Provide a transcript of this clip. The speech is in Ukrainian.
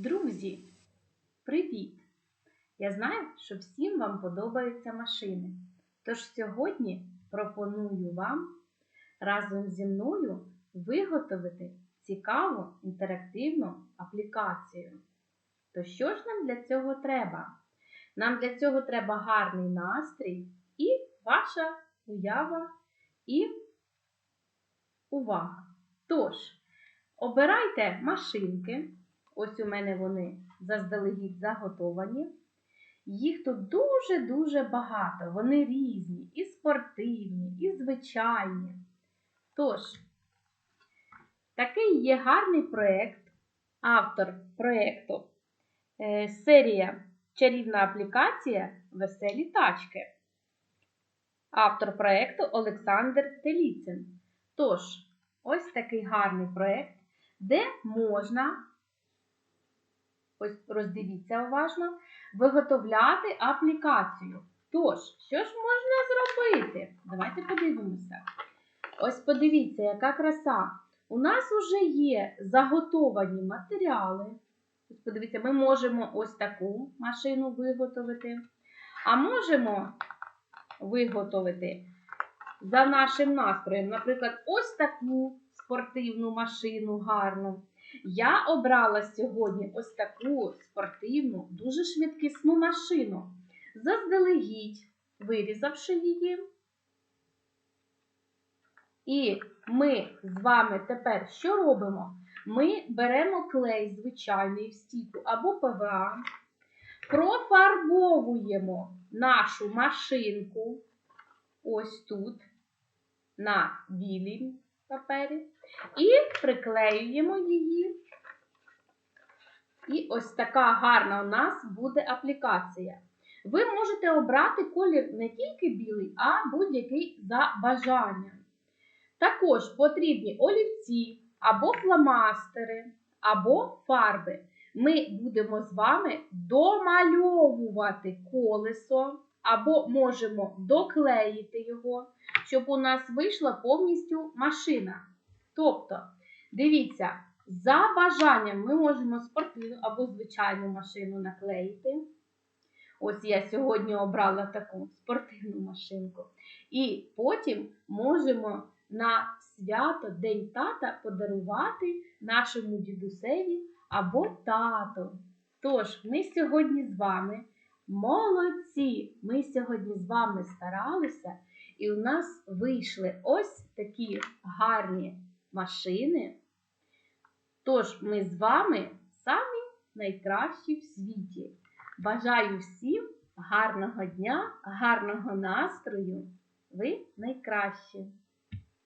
Друзі, привіт! Я знаю, що всім вам подобаються машини. Тож сьогодні пропоную вам разом зі мною виготовити цікаву інтерактивну аплікацію. То що ж нам для цього треба? Нам для цього треба гарний настрій і ваша уява і увага. Тож, обирайте машинки. Ось у мене вони заздалегідь заготовані. Їх тут дуже-дуже багато. Вони різні, і спортивні, і звичайні. Тож, такий є гарний проєкт, автор проєкту е, серія Чарівна аплікація Веселі тачки. Автор проєкту Олександр Теліцин. Тож, ось такий гарний проєкт, де можна ось роздивіться уважно, виготовляти аплікацію. Тож, що ж можна зробити? Давайте подивимося. Ось подивіться, яка краса. У нас вже є заготовані матеріали. Ось подивіться, ми можемо ось таку машину виготовити. А можемо виготовити за нашим настроєм, наприклад, ось таку спортивну машину гарну. Я обрала сьогодні ось таку спортивну, дуже швидкісну машину, заздалегідь вирізавши її. І ми з вами тепер що робимо? Ми беремо клей звичайний в стійку або ПВА, профарбовуємо нашу машинку ось тут, на білій папері, і приклеюємо її. І ось така гарна у нас буде аплікація. Ви можете обрати колір не тільки білий, а будь-який за бажанням. Також потрібні олівці або фломастери, або фарби. Ми будемо з вами домальовувати колесо, або можемо доклеїти його, щоб у нас вийшла повністю машина. Тобто, дивіться, за бажанням ми можемо спортивну або звичайну машину наклеїти. Ось я сьогодні обрала таку спортивну машинку. І потім можемо на свято День тата подарувати нашому дідусеві або тату. Тож, ми сьогодні з вами молодці! Ми сьогодні з вами старалися, і у нас вийшли ось такі гарні машини. Тож, ми з вами самі найкращі в світі. Бажаю всім гарного дня, гарного настрою. Ви найкращі!